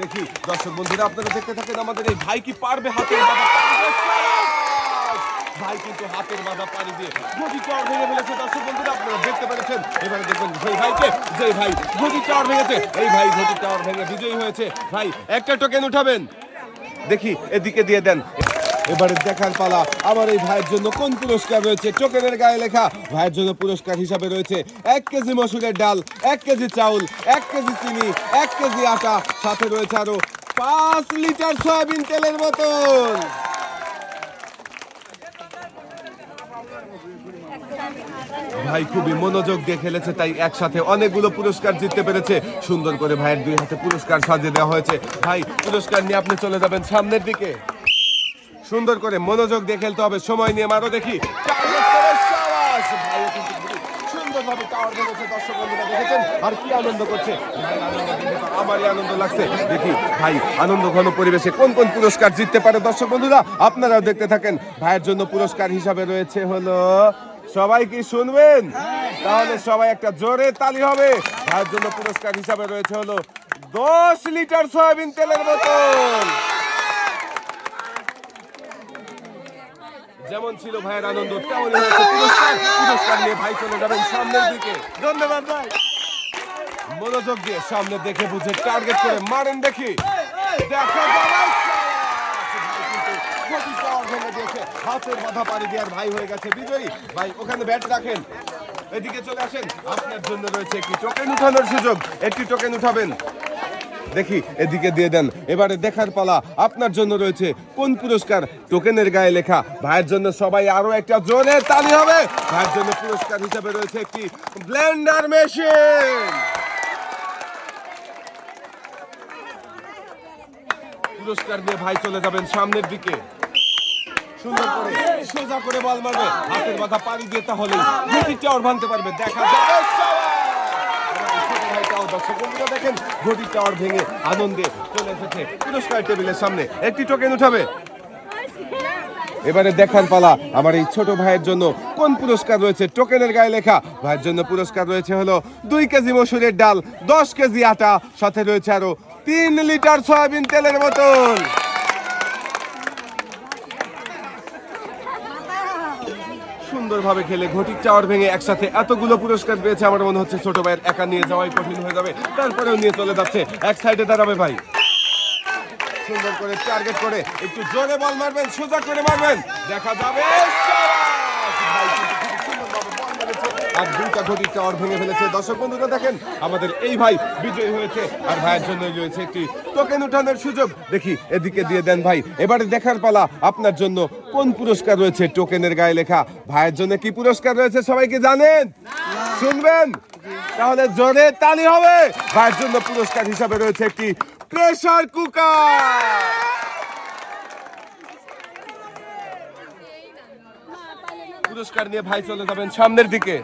দেখি, দর্শক বন্ধুরা, আপনারা দেখতে থাকেন আমাদের এই ভাই কি পারবে হাতের পাড়ি ভাই কিন্তু হাতের বাধা পাড়ি দিয়ে গদি চর ভেঙে ফেলেছে, দর্শক বন্ধুরা, আপনারা দেখতে পেরেছেন? এবারে দেখবেন সেই ভাইকে যে ভাই গদি চর ভেঙেছে এই ভাই গদি চর ভেঙে বিজয়ী হয়েছে। ভাই, একটা টোকেন উঠাবেন? দেখি, এদিকে দিয়ে দেন। এবারে দেখার পালা। আমার এই ভাইয়ের জন্য কোন পুরস্কার রয়েছে? টোকেনের গায়ে লেখা, ভাইয়ের জন্য পুরস্কার হিসাবে রয়েছে এক কেজি মসুরের ডাল, এক কেজি চাউল, এক কেজি চিনি, এক কেজি আটা, সাথে রয়েছে আরও পাঁচ লিটার সয়াবিন তেলের বোতল। ভাই খুবই মনোযোগ দিয়ে খেলেছে, তাই একসাথে অনেকগুলো পুরস্কার জিততে পেরেছে। সুন্দর করে ভাইয়ের দুই হাতে পুরস্কার সাজিয়ে দেওয়া হয়েছে। ভাই, পুরস্কার নিয়ে আপনি চলে যাবেন সামনের দিকে। সুন্দর করে মনোযোগ দিয়ে খেলতে হবে। সময় নিয়ে মারো দেখি। পরিবেশে কোন কোন পুরস্কার জিততে পারে? দর্শক বন্ধুরা, আপনারাও দেখতে থাকেন। ভাইয়ের জন্য পুরস্কার হিসাবে রয়েছে হলো, সবাই কি শুনবেন? তাহলে সবাই একটা জোরে তালি হবে। ভাইয়ের জন্য পুরস্কার হিসাবে রয়েছে হলো, দশ লিটার সয়াবিন তেলের বোতল। যেমন ছিল ভাইয়ের আনন্দ? হয়েছে? পুরস্কার পুরস্কার নিয়ে ভাই চলে যাবেন সামনের দিকে। ধন্যবাদ ভাই। মনোযোগ দিয়ে সামনে দেখে বুঝে টার্গেট করে মারেন দেখি। হাতের বাধা পাড়ি দেওয়ার ভাই হয়ে গেছে বিজয়ী। ভাই ওখানে ব্যাট রাখেন। এদিকে চলে আসেন। আপনার জন্য রয়েছে একটি টোকেন উঠানোর সুযোগ। একটি টোকেন উঠাবেন। দেখি, এদিকে দিয়ে দেন। এবারে দেখার পালা আপনার জন্য রয়েছে। কোন পুরস্কার? টোকেনের গায়ে লেখা। ভাইয়ের জন্য সবাই আরও একটা জোরে তালি হবে। ভাইয়ের জন্য পুরস্কার হিসেবে রয়েছে একটি ব্লেন্ডার মেশিন। পুরস্কার নিয়ে ভাই চলে যাবেন সামনের দিকে। সুন্দর করে, সোজা করে বল মারবে। হাতের বাধা পাড়ি দিয়ে তাহলে ভাঙতে পারবে। দেখা যাবে দর্শক দেখেন? টাওয়ার ভেঙে আনন্দে চলে এসেছে পুরস্কার টেবিলের সামনে। একটি টোকেন উঠাবে। এবারে দেখার পালা, আমার এই ছোট ভাইয়ের জন্য কোন পুরস্কার রয়েছে? টোকেনের গায়ে লেখা, ভাইয়ের জন্য পুরস্কার রয়েছে হলো দুই কেজি মসুরের ডাল, দশ কেজি আটা, সাথে রয়েছে আরও তিন লিটার সয়াবিন তেলের বোতল। সুন্দরভাবে খেলে ঘটির চাওয়ার ভেঙে একসাথে এতগুলো পুরস্কার পেয়েছে, আমার মনে হচ্ছে ছোট ভাইয়ের একা নিয়ে যাওয়াই কঠিন হয়ে যাবে। তারপরেও নিয়ে চলে যাচ্ছে, এক সাইডে দাঁড়াবে ভাই। সুন্দর করে টার্গেট করে, একটু জোরে বল মারবেন, সোজা করে মারবেন। দেখা যাবে শাবাশ! ভাই কিন্তু খুব সুন্দরভাবে বল মেরেছে। আর দুইটা ঘটি টাওয়ার ভেঙে ফেলেছে। দর্শক বন্ধুরা, দেখেন, আমাদের এই ভাই বিজয়ী হয়েছে আর ভাইয়ের জন্য রয়েছে একটি টোকেন উঠানোর সুযোগ। দেখি, এদিকে দিয়ে দেন ভাই। এবারে দেখার পালা, আপনার জন্য কোন পুরস্কার রয়েছে টোকেনের গায়ে লেখা? ভাইয়ের জন্য কি পুরস্কার রয়েছে সবাই কি জানেন? শুনবেন? তাহলে জোরে তালি হবে। ভাইয়ের জন্য পুরস্কার হিসাবে রয়েছে একটি প্রেসার কুকার। পুরস্কার নিয়ে ভাই চলে যাবেন সামনের দিকে।